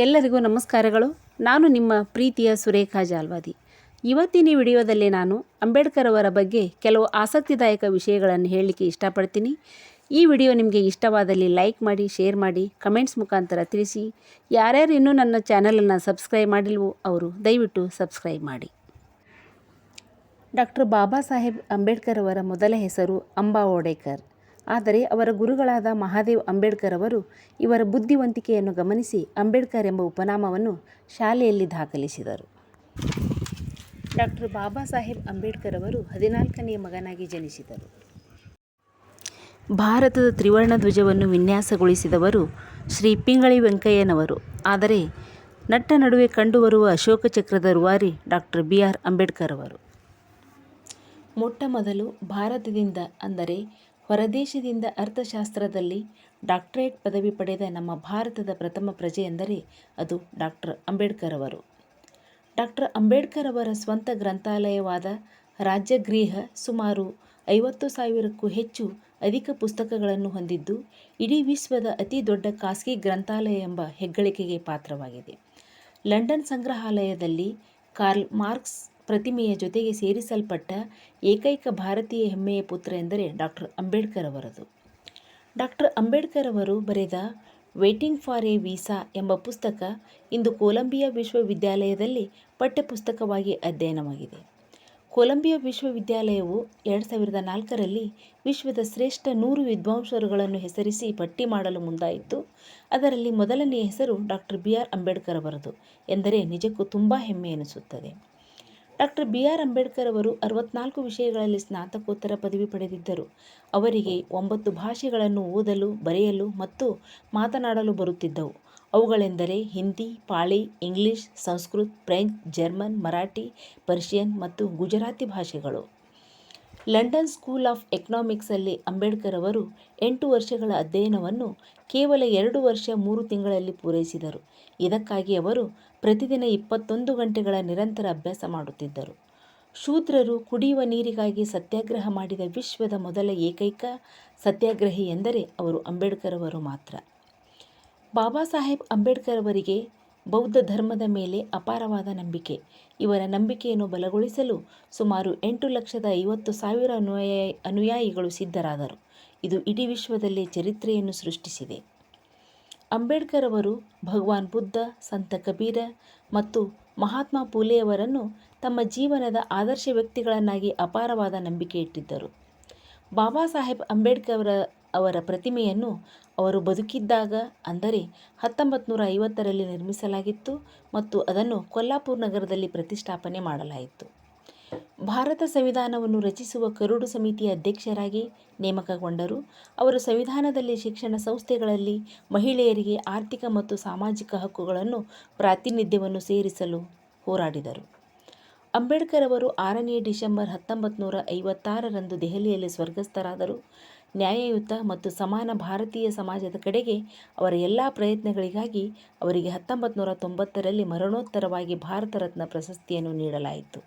ಎಲ್ಲರಿಗೂ ನಮಸ್ಕಾರಗಳು. ನಾನು ನಿಮ್ಮ ಪ್ರೀತಿಯ ಸುರೇಖಾ ಜಾಲ್ವಾದಿ. ಇವತ್ತಿನ ವಿಡಿಯೋದಲ್ಲಿ ನಾನು ಅಂಬೇಡ್ಕರ್ ಅವರ ಬಗ್ಗೆ ಕೆಲವು ಆಸಕ್ತಿದಾಯಕ ವಿಷಯಗಳನ್ನು ಹೇಳಲಿಕ್ಕೆ ಇಷ್ಟಪಡ್ತೀನಿ. ಈ ವಿಡಿಯೋ ನಿಮಗೆ ಇಷ್ಟವಾದಲ್ಲಿ ಲೈಕ್ ಮಾಡಿ, ಶೇರ್ ಮಾಡಿ, ಕಮೆಂಟ್ಸ್ ಮುಖಾಂತರ ತಿಳಿಸಿ. ಯಾರ್ಯಾರು ಇನ್ನೂ ನನ್ನ ಚಾನಲನ್ನು ಸಬ್ಸ್ಕ್ರೈಬ್ ಮಾಡಿಲ್ವೋ ಅವರು ದಯವಿಟ್ಟು ಸಬ್ಸ್ಕ್ರೈಬ್ ಮಾಡಿ. ಡಾಕ್ಟರ್ ಬಾಬಾ ಸಾಹೇಬ್ ಅಂಬೇಡ್ಕರ್ ಅವರ ಮೊದಲ ಹೆಸರು ಅಂಬಾ ಓಡೇಕರ್. ಆದರೆ ಅವರ ಗುರುಗಳಾದ ಮಹಾದೇವ್ ಅಂಬೇಡ್ಕರ್ ಅವರು ಇವರ ಬುದ್ಧಿವಂತಿಕೆಯನ್ನು ಗಮನಿಸಿ ಅಂಬೇಡ್ಕರ್ ಎಂಬ ಉಪನಾಮವನ್ನು ಶಾಲೆಯಲ್ಲಿ ದಾಖಲಿಸಿದರು. ಡಾಕ್ಟರ್ ಬಾಬಾ ಸಾಹೇಬ್ ಅಂಬೇಡ್ಕರ್ ಅವರು ಹದಿನಾಲ್ಕನೆಯ ಮಗನಾಗಿ ಜನಿಸಿದರು. ಭಾರತದ ತ್ರಿವರ್ಣ ಧ್ವಜವನ್ನು ವಿನ್ಯಾಸಗೊಳಿಸಿದವರು ಶ್ರೀ ಪಿಂಗಳಿ ವೆಂಕಯ್ಯನವರು. ಆದರೆ ನಟ್ಟ ನಡುವೆ ಕಂಡುಬರುವ ಅಶೋಕ ಚಕ್ರದ ರೂವಾರಿ ಡಾಕ್ಟರ್ ಬಿ ಆರ್ ಅಂಬೇಡ್ಕರ್ ಅವರು. ಮೊಟ್ಟ ಮೊದಲು ಭಾರತದಿಂದ ಅಂದರೆ ಹೊರದೇಶದಿಂದ ಅರ್ಥಶಾಸ್ತ್ರದಲ್ಲಿ ಡಾಕ್ಟರೇಟ್ ಪದವಿ ಪಡೆದ ನಮ್ಮ ಭಾರತದ ಪ್ರಥಮ ಪ್ರಜೆ ಎಂದರೆ ಅದು ಡಾಕ್ಟರ್ ಅಂಬೇಡ್ಕರ್ ಅವರು. ಡಾಕ್ಟರ್ ಅಂಬೇಡ್ಕರ್ ಅವರ ಸ್ವಂತ ಗ್ರಂಥಾಲಯವಾದ ರಾಜ್ಯಗೃಹ ಸುಮಾರು ಐವತ್ತು ಸಾವಿರಕ್ಕೂ ಹೆಚ್ಚು ಅಧಿಕ ಪುಸ್ತಕಗಳನ್ನು ಹೊಂದಿದ್ದು, ಇಡೀ ವಿಶ್ವದ ಅತಿ ದೊಡ್ಡ ಖಾಸಗಿ ಗ್ರಂಥಾಲಯ ಎಂಬ ಹೆಗ್ಗಳಿಕೆಗೆ ಪಾತ್ರವಾಗಿದೆ. ಲಂಡನ್ ಸಂಗ್ರಹಾಲಯದಲ್ಲಿ ಕಾರ್ಲ್ ಮಾರ್ಕ್ಸ್ ಪ್ರತಿಮೆಯ ಜೊತೆಗೆ ಸೇರಿಸಲ್ಪಟ್ಟ ಏಕೈಕ ಭಾರತೀಯ ಹೆಮ್ಮೆಯ ಪುತ್ರ ಎಂದರೆ ಡಾಕ್ಟರ್ ಅಂಬೇಡ್ಕರ್ ಅವರದು. ಡಾಕ್ಟರ್ ಅಂಬೇಡ್ಕರ್ ಅವರು ಬರೆದ ವೇಟಿಂಗ್ ಫಾರ್ ಎ ವೀಸಾ ಎಂಬ ಪುಸ್ತಕ ಇಂದು ಕೊಲಂಬಿಯಾ ವಿಶ್ವವಿದ್ಯಾಲಯದಲ್ಲಿ ಪಠ್ಯಪುಸ್ತಕವಾಗಿ ಅಧ್ಯಯನವಾಗಿದೆ. ಕೊಲಂಬಿಯಾ ವಿಶ್ವವಿದ್ಯಾಲಯವು ಎರಡು ಸಾವಿರದ ನಾಲ್ಕರಲ್ಲಿ ವಿಶ್ವದ ಶ್ರೇಷ್ಠ ನೂರು ವಿದ್ವಾಂಸರುಗಳನ್ನು ಹೆಸರಿಸಿ ಪಟ್ಟಿ ಮಾಡಲು ಮುಂದಾಯಿತು. ಅದರಲ್ಲಿ ಮೊದಲನೆಯ ಹೆಸರು ಡಾಕ್ಟರ್ ಬಿ. ಆರ್. ಅಂಬೇಡ್ಕರ್ ಅವರದು ಎಂದರೆ ನಿಜಕ್ಕೂ ತುಂಬ ಹೆಮ್ಮೆ ಎನಿಸುತ್ತದೆ. ಡಾಕ್ಟರ್ ಬಿ ಆರ್ ಅಂಬೇಡ್ಕರ್ ಅವರು ಅರವತ್ನಾಲ್ಕು ವಿಷಯಗಳಲ್ಲಿ ಸ್ನಾತಕೋತ್ತರ ಪದವಿ ಪಡೆದಿದ್ದರು. ಅವರಿಗೆ ಒಂಬತ್ತು ಭಾಷೆಗಳನ್ನು ಓದಲು, ಬರೆಯಲು ಮತ್ತು ಮಾತನಾಡಲು ಬರುತ್ತಿದ್ದವು. ಅವುಗಳೆಂದರೆ Hindi, Pali, English, Sanskrit, French, German, Marathi, Persian ಮತ್ತು ಗುಜರಾತಿ ಭಾಷೆಗಳು. ಲಂಡನ್ ಸ್ಕೂಲ್ ಆಫ್ ಎಕನಾಮಿಕ್ಸಲ್ಲಿ ಅಂಬೇಡ್ಕರ್ ಅವರು ಎಂಟು ವರ್ಷಗಳ ಅಧ್ಯಯನವನ್ನು ಕೇವಲ ಎರಡು ವರ್ಷ ಮೂರು ತಿಂಗಳಲ್ಲಿ ಪೂರೈಸಿದರು. ಇದಕ್ಕಾಗಿ ಅವರು ಪ್ರತಿದಿನ ಇಪ್ಪತ್ತೊಂದು ಗಂಟೆಗಳ ನಿರಂತರ ಅಭ್ಯಾಸ ಮಾಡುತ್ತಿದ್ದರು. ಶೂದ್ರರು ಕುಡಿಯುವ ನೀರಿಗಾಗಿ ಸತ್ಯಾಗ್ರಹ ಮಾಡಿದ ವಿಶ್ವದ ಮೊದಲ ಏಕೈಕ ಸತ್ಯಾಗ್ರಹಿ ಎಂದರೆ ಅವರು ಅಂಬೇಡ್ಕರ್ ಅವರು ಮಾತ್ರ. ಬಾಬಾ ಸಾಹೇಬ್ ಅಂಬೇಡ್ಕರ್ ಅವರಿಗೆ ಬೌದ್ಧ ಧರ್ಮದ ಮೇಲೆ ಅಪಾರವಾದ ನಂಬಿಕೆ. ಇವರ ನಂಬಿಕೆಯನ್ನು ಬಲಗೊಳಿಸಲು ಸುಮಾರು ಎಂಟು ಲಕ್ಷದ ಐವತ್ತು ಸಾವಿರ ಅನುಯಾಯ, ಅನುಯಾಯಿಗಳು ಸಿದ್ಧರಾದರು. ಇದು ಇಡೀ ವಿಶ್ವದಲ್ಲೇ ಚರಿತ್ರೆಯನ್ನು ಸೃಷ್ಟಿಸಿದೆ. ಅಂಬೇಡ್ಕರ್ ಅವರು ಭಗವಾನ್ ಬುದ್ಧ, ಸಂತ ಕಬೀರ ಮತ್ತು ಮಹಾತ್ಮ ಫೂಲೆಯವರನ್ನು ತಮ್ಮ ಜೀವನದ ಆದರ್ಶ ವ್ಯಕ್ತಿಗಳನ್ನಾಗಿ ಅಪಾರವಾದ ನಂಬಿಕೆ ಇಟ್ಟಿದ್ದರು. ಬಾಬಾ ಸಾಹೇಬ್ ಅಂಬೇಡ್ಕರ್ ಅವರ ಪ್ರತಿಮೆಯನ್ನು ಅವರು ಬದುಕಿದ್ದಾಗ, ಅಂದರೆ ಹತ್ತೊಂಬತ್ತು ನೂರ ಐವತ್ತರಲ್ಲಿ ನಿರ್ಮಿಸಲಾಗಿತ್ತು ಮತ್ತು ಅದನ್ನು ಕೊಲ್ಲಾಪುರ ನಗರದಲ್ಲಿ ಪ್ರತಿಷ್ಠಾಪನೆ ಮಾಡಲಾಯಿತು. ಭಾರತ ಸಂವಿಧಾನವನ್ನು ರಚಿಸುವ ಕರುಡು ಸಮಿತಿಯ ಅಧ್ಯಕ್ಷರಾಗಿ ನೇಮಕಗೊಂಡರು. ಅವರು ಸಂವಿಧಾನದಲ್ಲಿ ಶಿಕ್ಷಣ ಸಂಸ್ಥೆಗಳಲ್ಲಿ ಮಹಿಳೆಯರಿಗೆ ಆರ್ಥಿಕ ಮತ್ತು ಸಾಮಾಜಿಕ ಹಕ್ಕುಗಳನ್ನು, ಪ್ರಾತಿನಿಧ್ಯವನ್ನು ಸೇರಿಸಲು ಹೋರಾಡಿದರು. ಅಂಬೇಡ್ಕರ್ ಅವರು ಆರನೇ ಡಿಸೆಂಬರ್ ಹತ್ತೊಂಬತ್ತು ನೂರ ಐವತ್ತಾರರಂದು ದೆಹಲಿಯಲ್ಲಿ ಸ್ವರ್ಗಸ್ಥರಾದರು. ನ್ಯಾಯಯುತ ಮತ್ತು ಸಮಾನ ಭಾರತೀಯ ಸಮಾಜದ ಕಡೆಗೆ ಅವರ ಎಲ್ಲ ಪ್ರಯತ್ನಗಳಿಗಾಗಿ ಅವರಿಗೆ ಹತ್ತೊಂಬತ್ತು ನೂರ ತೊಂಬತ್ತರಲ್ಲಿ ಮರಣೋತ್ತರವಾಗಿ ಭಾರತ ರತ್ನ ಪ್ರಶಸ್ತಿಯನ್ನು ನೀಡಲಾಯಿತು.